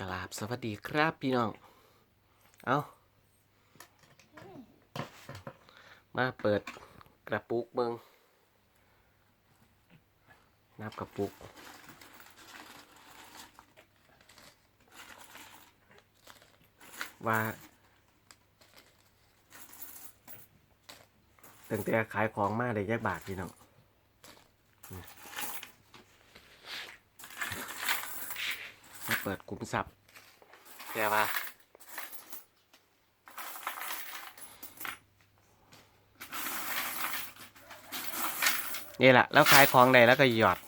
กราบสวัสดีครับพี่น้อง เอามาเปิดกระปุกเบิงนับกระปุก ว่าตั้งแต่ขายของมาได้ยักบาทพี่น้อง มาเปิดกลุ่มซับแค่ว่านี่แหละแล้วขายของใดแล้วก็หยอด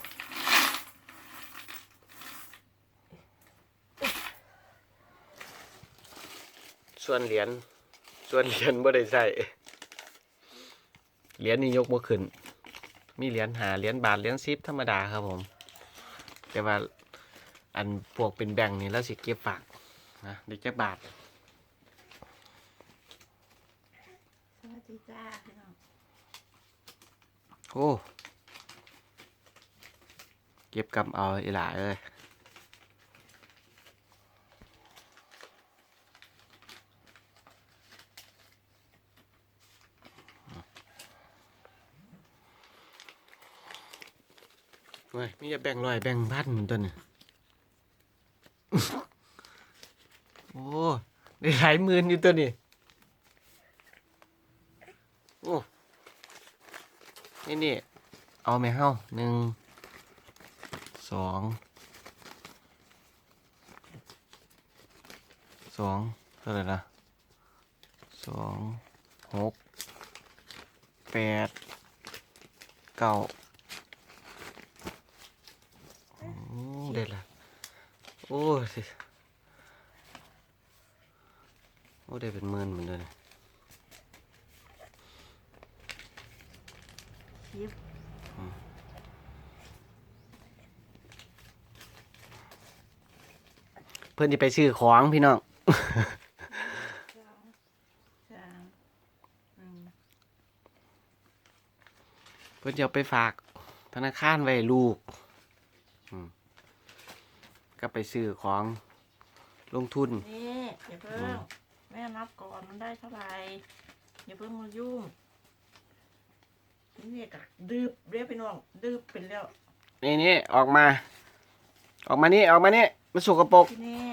ส่วนเหรียญส่วนเหรียญบ่ได้ใส่เหรียญนี่ยกบ่ขึ้น มีเหรียญหาเหรียญบาทเหรียญซิปธรรมดาครับผม แต่ว่า อันพวกเป็นแบ่งค์นี่แล้วสิเก็บฝากนะเด็กจักบาทสวัสดีจ้าพี่น้องโอ้ เก็บกำเอาอีหลาเอ้ยเฮ้ยไม่จะแบ่งร้อยแบ่งพันเหมือนตัวนี่ โอ้ได้หลายหมื่นอยู่ตัวนี่โอ้นี่นี่เอาไหมเฮ้าหนึ่งสองสองเท่าไหร่ละสองหกแปดเก้าโอ้ได้ละโอ้สิ โอ้ได้เป็นหมื่นเหมือนเดิมยิบเพื่อนที่ไปซื้อของพี่น้องสองสามหนึ่งเพื่อนจะเอาไปฝาก ธนาคารไว้ลูกอืมก็ไปซื้อของลงทุน นี่อย่าเพิ่ง แม่นับก่อนมันได้เท่าไหร่อย่าเพิ่งมายุ่งนี่กัดืบเรียกพี่น้องดืบเป็นแล้วนี่นี่ออกมา ออกมานี่ออกมานี่มันสกปรกที่นี่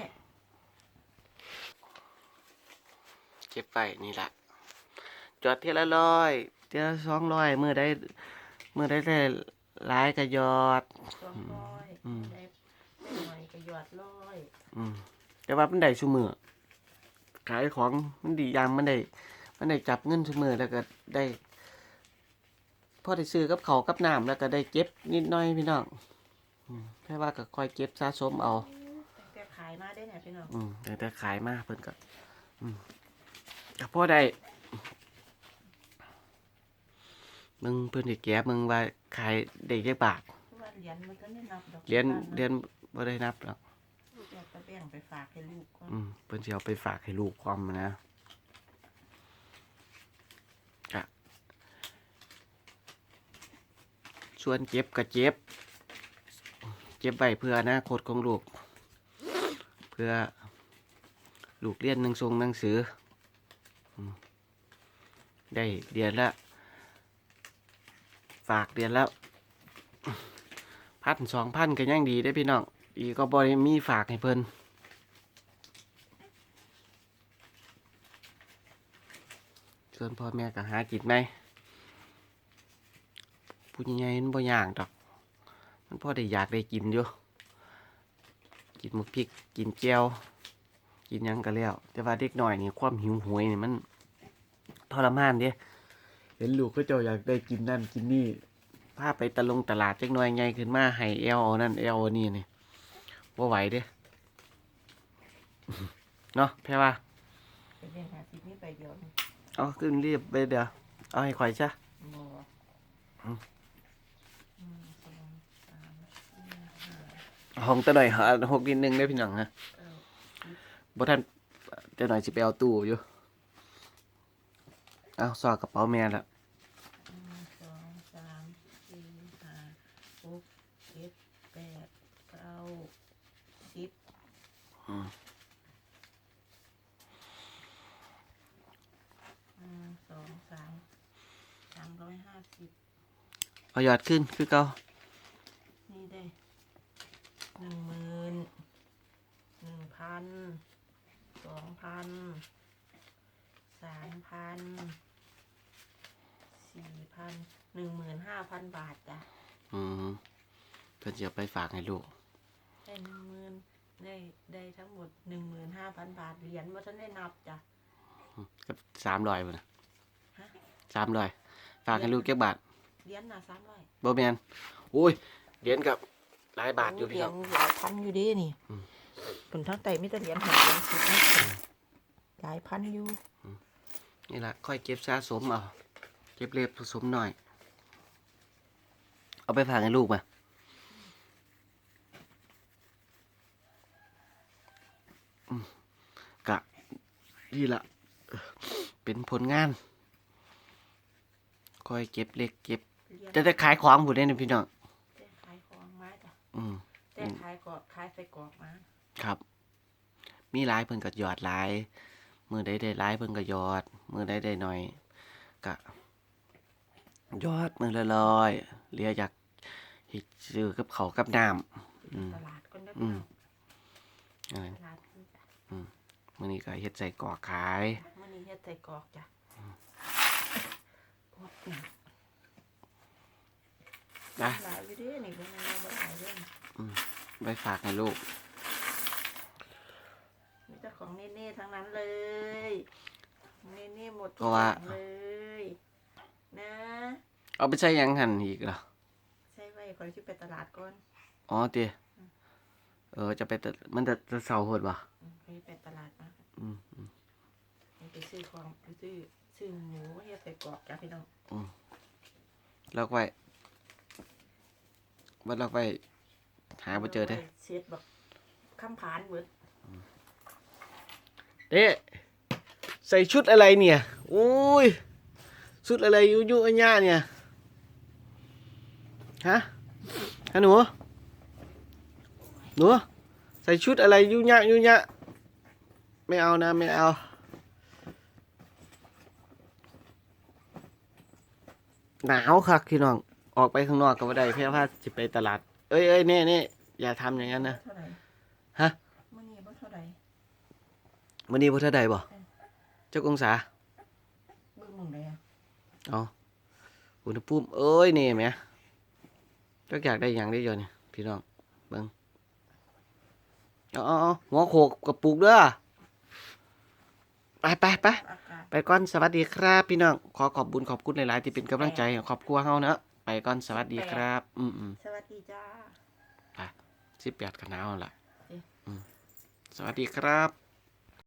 เก็บไปนี่ละจอดเทีละร้อยเทีละสองร้อยมือได้มือได้ได้หลายกระยอดสองร้อยอืมได้ได้หน่อยก็หยอดร้อยอืมแต่ว่ามันได้ชุมือ ขายของมันดีอย่างมันได้ มันได้จับเงินชุมือแล้วก็ได้พอได้ซื้อกับเขาวกับน้ำแล้วก็ได้เก็บนิดหน้อยพี่น้องอืมแค่ว่าก็คอยเก็บสะสมเอาตั้งแต่ขายมาได้เนี่ยพี่น้องอืมแต่แต่ขายมากเพิ่นก็อืมก็พอได้มึงเพิ่นสิแก้มึงว่าขายได้จักบาทเพราะว่าเหรียญมันก็ไม่นับดอกเหรียญเหรียญบ่ได้นับหรอกลู กอยากจะแบ่งไปฝากให้ลูกก่อนอืมเพิ่นสิเอาไปฝากให้ลูกความนะกะส่วนเจ็บก็เจ็บ เจ็บไว้เพื่ออนาคตของลูก เพื่อลูกเรียนหนังทรงหนังสืออืมได้เดือนละ ฝากเดือนแล้วพันสองพันก็ยังดีได้อพี่น้อง อีกก็บริมีฝากให้เพิ่นส่วนพ่อแม่ก็หากินไหมผู้ใหญ่มันบ่ย่างดอก มันพ่อได้อยากได้กินอยู่กินหมึกพริกกินแก้วกินหยังก็แล้ว แต่ว่าเด็กหน่อยนี่ความหิวโหวยนี่มันทรมานเด้เห็นลูกก็เจ้าอยากได้กินนั่นกินนี่พาไปตะลงตลาดจักหน่อยไงขึ้นมาให้เอลเอานั่นเอลเอานี่นี่ ว่าไหวเด้เนาะแพ่ว่าไปเรียนหาสิบนี่ไปเดียวนี่เอาขึ้นรีบไปเดี๋ยว เอาให้ข่อยจ้ะ บ่อืม หนึ่งสองสามสี่ห้าห้องตะหน่อยหาหกนิดนึงได้อพี่น้องฮะเก้าบ่ท่านตะหน่อยสิไปเอาตู้อยู่ เอาสอดกระเป๋าแม่ละ หนึ่งสองสามสี่ห้าหกเจ็ดแปดเก้าสิบ อื อืม หนึ่งสองสามสามร้อยห้าสิบ เอายอดขึ้นคือเก่านี่ได้หนึ่งหมื่นหนึ่งพันสองพันสามพันสี่พันหนึ่งหมื่นห้าพันบาทจ้ะอืมเพิ่นจะเอาไปฝากให้ลูก ได้หนึ่งหมื่นได้ได้ทั้งหมดหนึ่งหมื่นห้าพันบาทเหรียญว่าฉันได้นับจ้ะกับสามร้อยบ่นะฮะสามร้อยฝากให้ลูกแค่บาท เหรียญน่ะสามร้อยบ่แมนโอ้ยเหรียญกับหลายบาทอยู่พี่เหรีคยรัญบหลายพันอยู่ดีนี่อืม ผลทั้งไตไม่แต่เหรียญหาเหรียญสิบนี่หลายพันอยู่นี่แหละค่อยเก็บสะสมเอาเก็บเล็บผสมหน่อย เอาไปฝากให้ลูกมาอืมกะนี่ละเป็นผลงานค่อยเก็บเล็กเก็บ เหรียญจะได้ขายของผู้ได้นะพี่น้องแต่ขายของมาจ้ะอืม แต่ขายกอกขายใส่กรอกมาครับ มีหลายเพิ่นก็หยอดหลาย มือใดได้หลายเพิ่นก็หยอด มือใดได้น้อยก็หยอดมือละร้อยเหลือจากเฮ็ดซื้อกับเขาวกับน้ำ อืมตลาดคนเด้ออืพี่มน้องอันนั้นตลาดนี่จ้ะมื้อนี้ก็เฮ็ดใส่กรอกขาย มื่อนี้เฮ็ดใส่กรอกจ้ะกรอกเนี่ย นะหลายอยู่เด้นี่เป็นยังไงบ่หลายเด้อไว้ฝากให้ลูก มีแต่ของเน่ๆทั้งนั้นเลย เน่ๆหมดทุกเพราะว่าอย่งเลย นะเอาไปใช้หยังหั่นอีกเหรอใช่ไว้ขอชิไปตลาดก่อนอ๋อเตียเออจะไปตะมันจะจะเสาร์โหดบ่อืมขอชิไปตลาดมาอืมอืมไปซื้อของไปซื้อซื้อหมูเฮ็ดใส่กรอกจ้ะพี่น้องล็อกไว้ บ่ล็อกไว้หาบ่เจอเด้เสียดบอกคำผานเบิดเด้ใส่ชุดอะไรเนี่ยโอ้ยชุดอะไรยุยุอัญญาเนี่ยฮะฮะหนูหนูใส่ชุดอะไรยุยะยุยะไม่เอานะไม่เอาหนาวคักพี่น้อง ออกไปข้างนอกก็ไม่ได้เพื่อว่าจะไปตลาด เอ้ยเอ้ยเน่เน่อย่าทำอย่างนั้นนะเท่าไหร่ฮะมื้อนี้บ่เท่าไหร่วันนี้พุทธใดบ่เจ้าองศาเบิ่งหมึงได้อะเอาอุณหภูมิเอ้ยนี่แหม่ก็อยากได้อย่างได้เยอะนี่พี่น้องเบิ้งเอาเอาเอาหัวโขกกระปุกเด้อไปไปไป อากาศ ไปก่อนสวัสดีครับพี่น้อง ขอขอบบุญขอบคุณหลาย ๆ ที่เป็นกำลังใจให้ครอบครัวเฮาเนอะ ไปก่อนสวัสดีครับ อืมอืมสวัสดีจ้าสิบแปดกันหนาวแล้วล่ะเอ๊ะอืมสวัสดีครับ